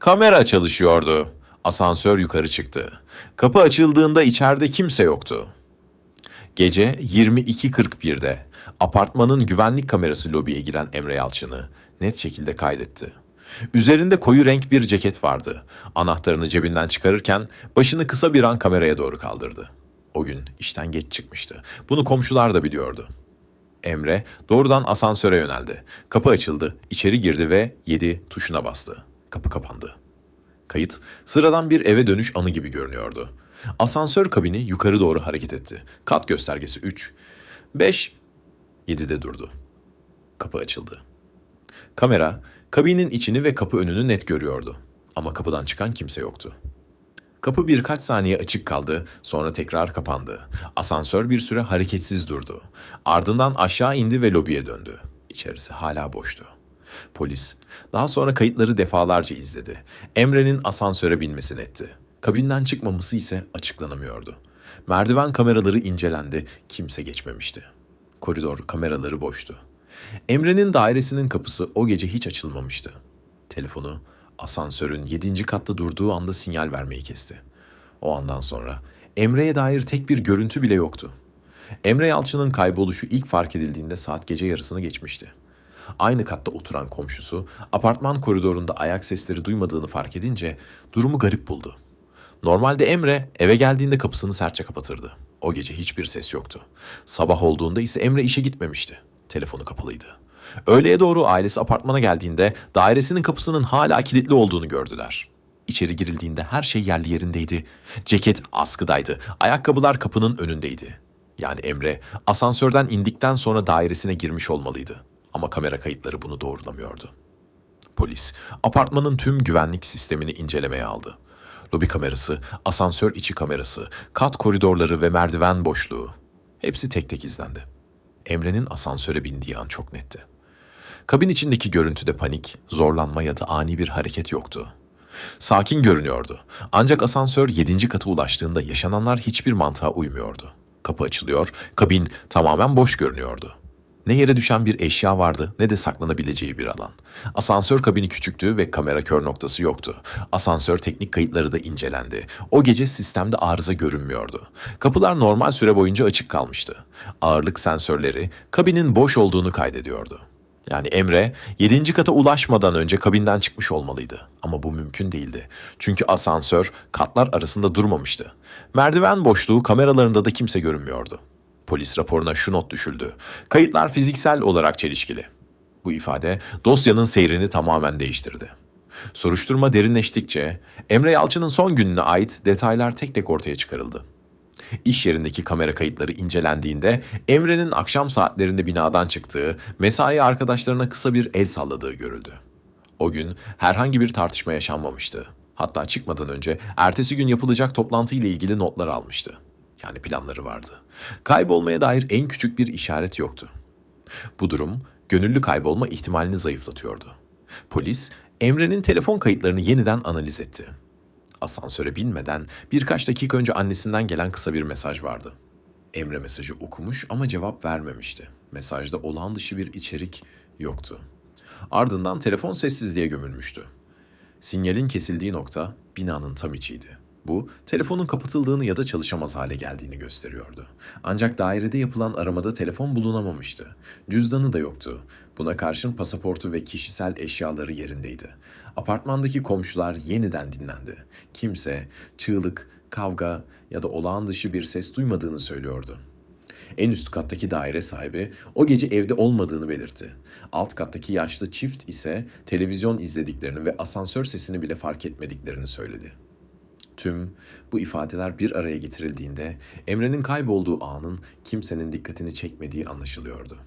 Kamera çalışıyordu. Asansör yukarı çıktı. Kapı açıldığında içeride kimse yoktu. Gece 22.41'de apartmanın güvenlik kamerası lobiye giren Emre Yalçın'ı net şekilde kaydetti. Üzerinde koyu renk bir ceket vardı. Anahtarını cebinden çıkarırken başını kısa bir an kameraya doğru kaldırdı. O gün işten geç çıkmıştı. Bunu komşular da biliyordu. Emre doğrudan asansöre yöneldi. Kapı açıldı, içeri girdi ve 7 tuşuna bastı. Kapı kapandı. Kayıt sıradan bir eve dönüş anı gibi görünüyordu. Asansör kabini yukarı doğru hareket etti. Kat göstergesi 3, 5, 7'de durdu. Kapı açıldı. Kamera kabinin içini ve kapı önünü net görüyordu. Ama kapıdan çıkan kimse yoktu. Kapı birkaç saniye açık kaldı, sonra tekrar kapandı. Asansör bir süre hareketsiz durdu. Ardından aşağı indi ve lobiye döndü. İçerisi hala boştu. Polis daha sonra kayıtları defalarca izledi. Emre'nin asansöre binmesini etti. Kabinden çıkmaması ise açıklanamıyordu. Merdiven kameraları incelendi, kimse geçmemişti. Koridor kameraları boştu. Emre'nin dairesinin kapısı o gece hiç açılmamıştı. Telefonu asansörün 7. katta durduğu anda sinyal vermeyi kesti. O andan sonra Emre'ye dair tek bir görüntü bile yoktu. Emre Yalçın'ın kayboluşu ilk fark edildiğinde saat gece yarısını geçmişti. Aynı katta oturan komşusu apartman koridorunda ayak sesleri duymadığını fark edince durumu garip buldu. Normalde Emre eve geldiğinde kapısını sertçe kapatırdı. O gece hiçbir ses yoktu. Sabah olduğunda ise Emre işe gitmemişti. Telefonu kapalıydı. Öğleye doğru ailesi apartmana geldiğinde dairesinin kapısının hala kilitli olduğunu gördüler. İçeri girildiğinde her şey yerli yerindeydi. Ceket askıdaydı. Ayakkabılar kapının önündeydi. Yani Emre asansörden indikten sonra dairesine girmiş olmalıydı. Ama kamera kayıtları bunu doğrulamıyordu. Polis apartmanın tüm güvenlik sistemini incelemeye aldı. Lobi kamerası, asansör içi kamerası, kat koridorları ve merdiven boşluğu. Hepsi tek tek izlendi. Emre'nin asansöre bindiği an çok netti. Kabin içindeki görüntüde panik, zorlanma ya da ani bir hareket yoktu. Sakin görünüyordu. Ancak asansör 7. kata ulaştığında yaşananlar hiçbir mantığa uymuyordu. Kapı açılıyor, kabin tamamen boş görünüyordu. Ne yere düşen bir eşya vardı ne de saklanabileceği bir alan. Asansör kabini küçüktü ve kamera kör noktası yoktu. Asansör teknik kayıtları da incelendi. O gece sistemde arıza görünmüyordu. Kapılar normal süre boyunca açık kalmıştı. Ağırlık sensörleri kabinin boş olduğunu kaydediyordu. Yani Emre 7. kata ulaşmadan önce kabinden çıkmış olmalıydı. Ama bu mümkün değildi. Çünkü asansör katlar arasında durmamıştı. Merdiven boşluğu kameralarında da kimse görünmüyordu. Polis raporuna şu not düşüldü. Kayıtlar fiziksel olarak çelişkili. Bu ifade dosyanın seyrini tamamen değiştirdi. Soruşturma derinleştikçe Emre Yalçın'ın son gününe ait detaylar tek tek ortaya çıkarıldı. İş yerindeki kamera kayıtları incelendiğinde Emre'nin akşam saatlerinde binadan çıktığı, mesai arkadaşlarına kısa bir el salladığı görüldü. O gün herhangi bir tartışma yaşanmamıştı. Hatta çıkmadan önce ertesi gün yapılacak toplantı ile ilgili notlar almıştı. Yani planları vardı. Kaybolmaya dair en küçük bir işaret yoktu. Bu durum gönüllü kaybolma ihtimalini zayıflatıyordu. Polis Emre'nin telefon kayıtlarını yeniden analiz etti. Asansöre binmeden birkaç dakika önce annesinden gelen kısa bir mesaj vardı. Emre mesajı okumuş ama cevap vermemişti. Mesajda olağan dışı bir içerik yoktu. Ardından telefon sessizliğe gömülmüştü. Sinyalin kesildiği nokta binanın tam içiydi. Bu, telefonun kapatıldığını ya da çalışamaz hale geldiğini gösteriyordu. Ancak dairede yapılan aramada telefon bulunamamıştı. Cüzdanı da yoktu. Buna karşın pasaportu ve kişisel eşyaları yerindeydi. Apartmandaki komşular yeniden dinlendi. Kimse çığlık, kavga ya da olağan dışı bir ses duymadığını söylüyordu. En üst kattaki daire sahibi o gece evde olmadığını belirtti. Alt kattaki yaşlı çift ise televizyon izlediklerini ve asansör sesini bile fark etmediklerini söyledi. Tüm bu ifadeler bir araya getirildiğinde Emre'nin kaybolduğu anın kimsenin dikkatini çekmediği anlaşılıyordu.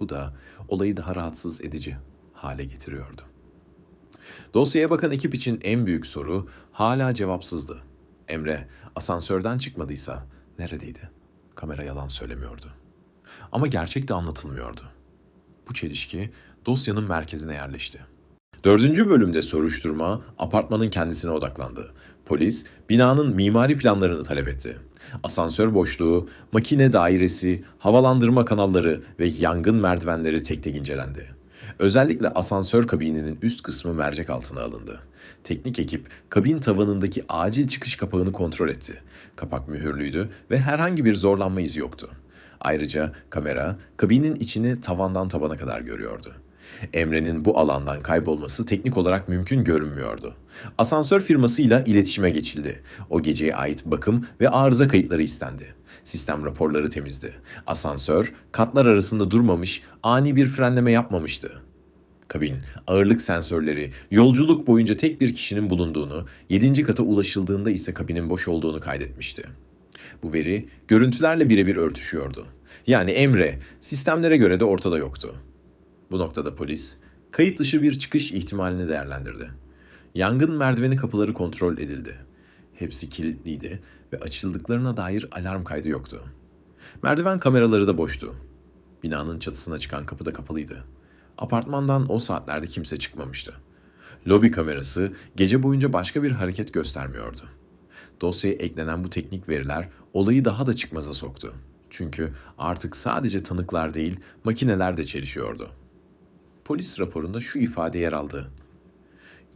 Bu da olayı daha rahatsız edici hale getiriyordu. Dosyaya bakan ekip için en büyük soru hala cevapsızdı. Emre asansörden çıkmadıysa neredeydi? Kamera yalan söylemiyordu. Ama gerçek de anlatılmıyordu. Bu çelişki dosyanın merkezine yerleşti. Dördüncü bölümde soruşturma apartmanın kendisine odaklandı. Polis binanın mimari planlarını talep etti. Asansör boşluğu, makine dairesi, havalandırma kanalları ve yangın merdivenleri tek tek incelendi. Özellikle asansör kabininin üst kısmı mercek altına alındı. Teknik ekip kabin tavanındaki acil çıkış kapağını kontrol etti. Kapak mühürlüydü ve herhangi bir zorlanma izi yoktu. Ayrıca kamera kabinin içini tavandan tabana kadar görüyordu. Emre'nin bu alandan kaybolması teknik olarak mümkün görünmüyordu. Asansör firmasıyla iletişime geçildi. O geceye ait bakım ve arıza kayıtları istendi. Sistem raporları temizdi. Asansör katlar arasında durmamış, ani bir frenleme yapmamıştı. Kabin, ağırlık sensörleri, yolculuk boyunca tek bir kişinin bulunduğunu, 7. kata ulaşıldığında ise kabinin boş olduğunu kaydetmişti. Bu veri görüntülerle birebir örtüşüyordu. Yani Emre sistemlere göre de ortada yoktu. Bu noktada polis kayıt dışı bir çıkış ihtimalini değerlendirdi. Yangın merdiveni kapıları kontrol edildi. Hepsi kilitliydi ve açıldıklarına dair alarm kaydı yoktu. Merdiven kameraları da boştu. Binanın çatısına çıkan kapı da kapalıydı. Apartmandan o saatlerde kimse çıkmamıştı. Lobi kamerası gece boyunca başka bir hareket göstermiyordu. Dosyaya eklenen bu teknik veriler olayı daha da çıkmaza soktu. Çünkü artık sadece tanıklar değil, makineler de çelişiyordu. Polis raporunda şu ifade yer aldı.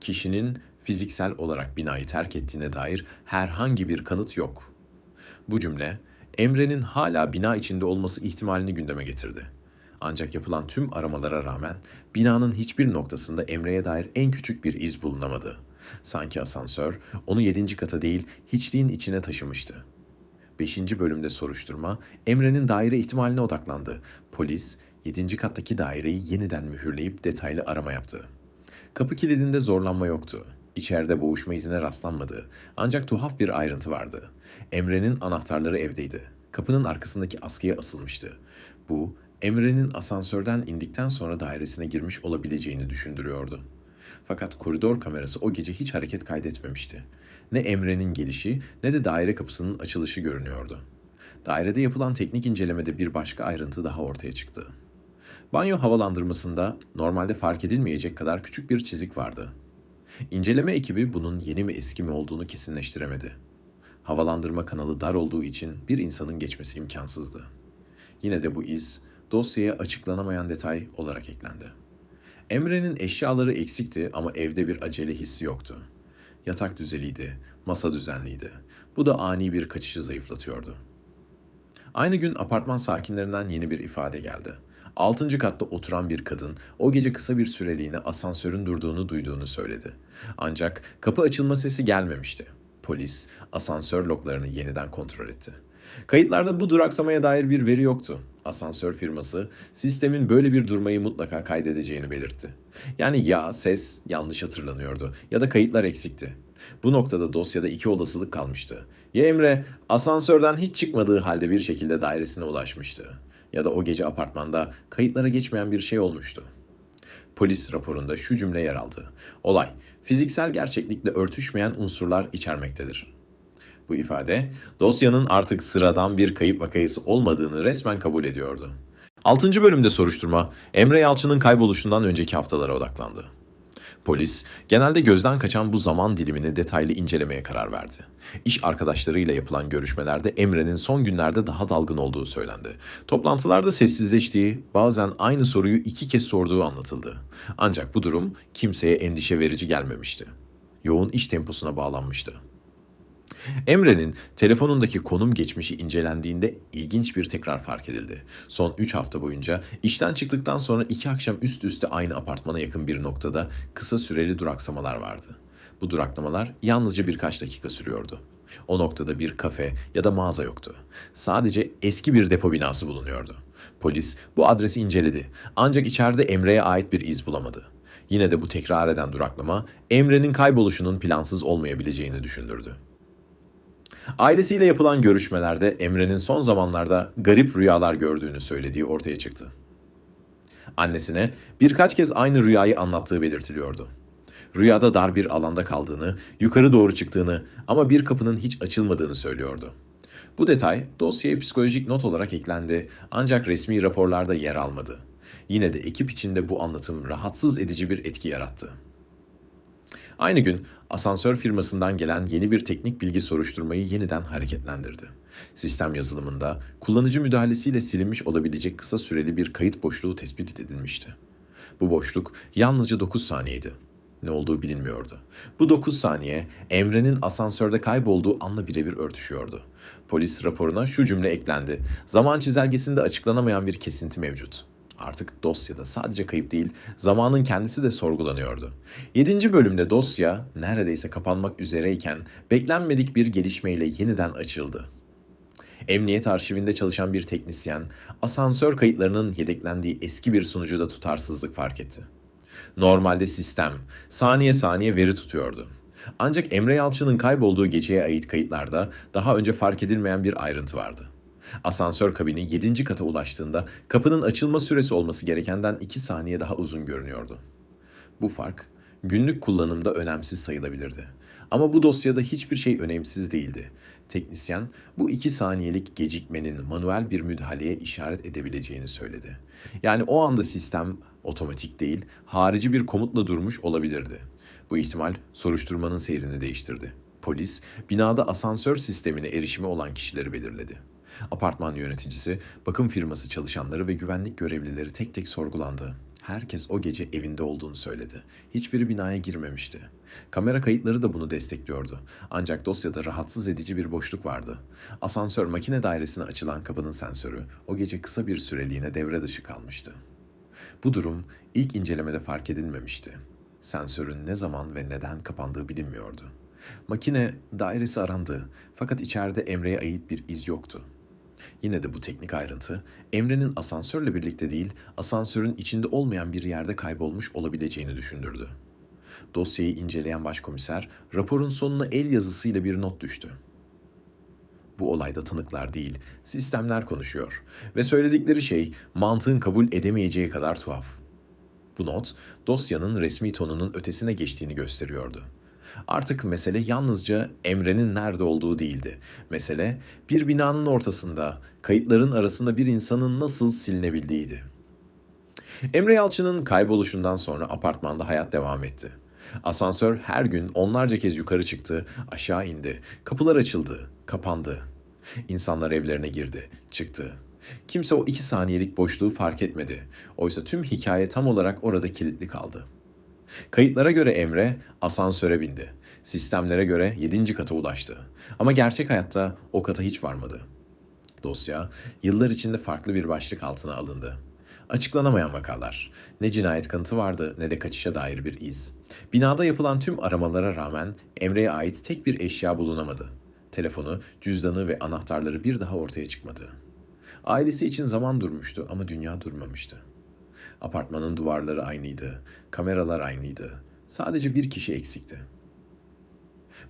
Kişinin fiziksel olarak binayı terk ettiğine dair herhangi bir kanıt yok. Bu cümle Emre'nin hala bina içinde olması ihtimalini gündeme getirdi. Ancak yapılan tüm aramalara rağmen binanın hiçbir noktasında Emre'ye dair en küçük bir iz bulunamadı. Sanki asansör onu yedinci kata değil hiçliğin içine taşımıştı. Beşinci bölümde soruşturma Emre'nin daire ihtimaline odaklandı. Polis yedinci kattaki daireyi yeniden mühürleyip detaylı arama yaptı. Kapı kilidinde zorlanma yoktu. İçeride boğuşma izine rastlanmadı. Ancak tuhaf bir ayrıntı vardı. Emre'nin anahtarları evdeydi. Kapının arkasındaki askıya asılmıştı. Bu, Emre'nin asansörden indikten sonra dairesine girmiş olabileceğini düşündürüyordu. Fakat koridor kamerası o gece hiç hareket kaydetmemişti. Ne Emre'nin gelişi ne de daire kapısının açılışı görünüyordu. Dairede yapılan teknik incelemede bir başka ayrıntı daha ortaya çıktı. Banyo havalandırmasında normalde fark edilmeyecek kadar küçük bir çizik vardı. İnceleme ekibi bunun yeni mi eski mi olduğunu kesinleştiremedi. Havalandırma kanalı dar olduğu için bir insanın geçmesi imkansızdı. Yine de bu iz dosyaya açıklanamayan detay olarak eklendi. Emre'nin eşyaları eksikti ama evde bir acele hissi yoktu. Yatak düzeliydi, masa düzenliydi. Bu da ani bir kaçışı zayıflatıyordu. Aynı gün apartman sakinlerinden yeni bir ifade geldi. Altıncı katta oturan bir kadın o gece kısa bir süreliğine asansörün durduğunu duyduğunu söyledi. Ancak kapı açılma sesi gelmemişti. Polis asansör loglarını yeniden kontrol etti. Kayıtlarda bu duraksamaya dair bir veri yoktu. Asansör firması sistemin böyle bir durmayı mutlaka kaydedeceğini belirtti. Yani ya ses yanlış hatırlanıyordu ya da kayıtlar eksikti. Bu noktada dosyada iki olasılık kalmıştı. Ya Emre asansörden hiç çıkmadığı halde bir şekilde dairesine ulaşmıştı. Ya da o gece apartmanda kayıtlara geçmeyen bir şey olmuştu. Polis raporunda şu cümle yer aldı. Olay, fiziksel gerçeklikle örtüşmeyen unsurlar içermektedir. Bu ifade, dosyanın artık sıradan bir kayıp vakayısı olmadığını resmen kabul ediyordu. 6. bölümde soruşturma, Emre Yalçın'ın kayboluşundan önceki haftalara odaklandı. Polis, genelde gözden kaçan bu zaman dilimini detaylı incelemeye karar verdi. İş arkadaşlarıyla yapılan görüşmelerde Emre'nin son günlerde daha dalgın olduğu söylendi. Toplantılarda sessizleştiği, bazen aynı soruyu iki kez sorduğu anlatıldı. Ancak bu durum kimseye endişe verici gelmemişti. Yoğun iş temposuna bağlanmıştı. Emre'nin telefonundaki konum geçmişi incelendiğinde ilginç bir tekrar fark edildi. Son 3 hafta boyunca işten çıktıktan sonra iki akşam üst üste aynı apartmana yakın bir noktada kısa süreli duraksamalar vardı. Bu duraklamalar yalnızca birkaç dakika sürüyordu. O noktada bir kafe ya da mağaza yoktu. Sadece eski bir depo binası bulunuyordu. Polis bu adresi inceledi ancak içeride Emre'ye ait bir iz bulamadı. Yine de bu tekrar eden duraklama Emre'nin kayboluşunun plansız olmayabileceğini düşündürdü. Ailesiyle yapılan görüşmelerde Emre'nin son zamanlarda garip rüyalar gördüğünü söylediği ortaya çıktı. Annesine birkaç kez aynı rüyayı anlattığı belirtiliyordu. Rüyada dar bir alanda kaldığını, yukarı doğru çıktığını ama bir kapının hiç açılmadığını söylüyordu. Bu detay dosyaya psikolojik not olarak eklendi ancak resmi raporlarda yer almadı. Yine de ekip içinde bu anlatım rahatsız edici bir etki yarattı. Aynı gün asansör firmasından gelen yeni bir teknik bilgi soruşturmayı yeniden hareketlendirdi. Sistem yazılımında kullanıcı müdahalesiyle silinmiş olabilecek kısa süreli bir kayıt boşluğu tespit edilmişti. Bu boşluk yalnızca 9 saniyeydi. Ne olduğu bilinmiyordu. Bu 9 saniye Emre'nin asansörde kaybolduğu anla birebir örtüşüyordu. Polis raporuna şu cümle eklendi. Zaman çizelgesinde açıklanamayan bir kesinti mevcut. Artık dosyada sadece kayıp değil, zamanın kendisi de sorgulanıyordu. 7. bölümde dosya neredeyse kapanmak üzereyken beklenmedik bir gelişmeyle yeniden açıldı. Emniyet arşivinde çalışan bir teknisyen, asansör kayıtlarının yedeklendiği eski bir sunucuda tutarsızlık fark etti. Normalde sistem saniye saniye veri tutuyordu. Ancak Emre Yalçın'ın kaybolduğu geceye ait kayıtlarda daha önce fark edilmeyen bir ayrıntı vardı. Asansör kabini 7. kata ulaştığında kapının açılma süresi olması gerekenden 2 saniye daha uzun görünüyordu. Bu fark günlük kullanımda önemsiz sayılabilirdi. Ama bu dosyada hiçbir şey önemsiz değildi. Teknisyen bu iki saniyelik gecikmenin manuel bir müdahaleye işaret edebileceğini söyledi. Yani o anda sistem otomatik değil, harici bir komutla durmuş olabilirdi. Bu ihtimal soruşturmanın seyrini değiştirdi. Polis, binada asansör sistemine erişimi olan kişileri belirledi. Apartman yöneticisi, bakım firması çalışanları ve güvenlik görevlileri tek tek sorgulandı. Herkes o gece evinde olduğunu söyledi. Hiçbiri binaya girmemişti. Kamera kayıtları da bunu destekliyordu. Ancak dosyada rahatsız edici bir boşluk vardı. Asansör makine dairesine açılan kapının sensörü o gece kısa bir süreliğine devre dışı kalmıştı. Bu durum ilk incelemede fark edilmemişti. Sensörün ne zaman ve neden kapandığı bilinmiyordu. Makine dairesi arandı fakat içeride Emre'ye ait bir iz yoktu. Yine de bu teknik ayrıntı Emre'nin asansörle birlikte değil, asansörün içinde olmayan bir yerde kaybolmuş olabileceğini düşündürdü. Dosyayı inceleyen başkomiser raporun sonuna el yazısıyla bir not düştü. Bu olayda tanıklar değil, sistemler konuşuyor ve söyledikleri şey mantığın kabul edemeyeceği kadar tuhaf. Bu not dosyanın resmi tonunun ötesine geçtiğini gösteriyordu. Artık mesele yalnızca Emre'nin nerede olduğu değildi. Mesele bir binanın ortasında, kayıtların arasında bir insanın nasıl silinebildiğiydi. Emre Yalçın'ın kayboluşundan sonra apartmanda hayat devam etti. Asansör her gün onlarca kez yukarı çıktı, aşağı indi. Kapılar açıldı, kapandı. İnsanlar evlerine girdi, çıktı. Kimse o iki saniyelik boşluğu fark etmedi. Oysa tüm hikaye tam olarak orada kilitli kaldı. Kayıtlara göre Emre asansöre bindi. Sistemlere göre 7. kata ulaştı. Ama gerçek hayatta o kata hiç varmadı. Dosya yıllar içinde farklı bir başlık altına alındı. Açıklanamayan vakalar. Ne cinayet kanıtı vardı ne de kaçışa dair bir iz. Binada yapılan tüm aramalara rağmen Emre'ye ait tek bir eşya bulunamadı. Telefonu, cüzdanı ve anahtarları bir daha ortaya çıkmadı. Ailesi için zaman durmuştu ama dünya durmamıştı. Apartmanın duvarları aynıydı, kameralar aynıydı. Sadece bir kişi eksikti.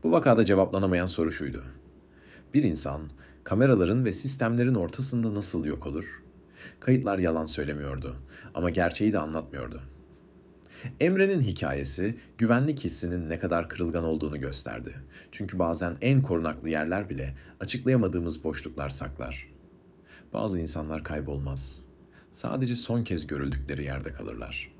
Bu vakada cevaplanamayan soru şuydu. Bir insan kameraların ve sistemlerin ortasında nasıl yok olur? Kayıtlar yalan söylemiyordu ama gerçeği de anlatmıyordu. Emre'nin hikayesi güvenlik hissinin ne kadar kırılgan olduğunu gösterdi. Çünkü bazen en korunaklı yerler bile açıklayamadığımız boşluklar saklar. Bazı insanlar kaybolmaz. Sadece son kez görüldükleri yerde kalırlar.''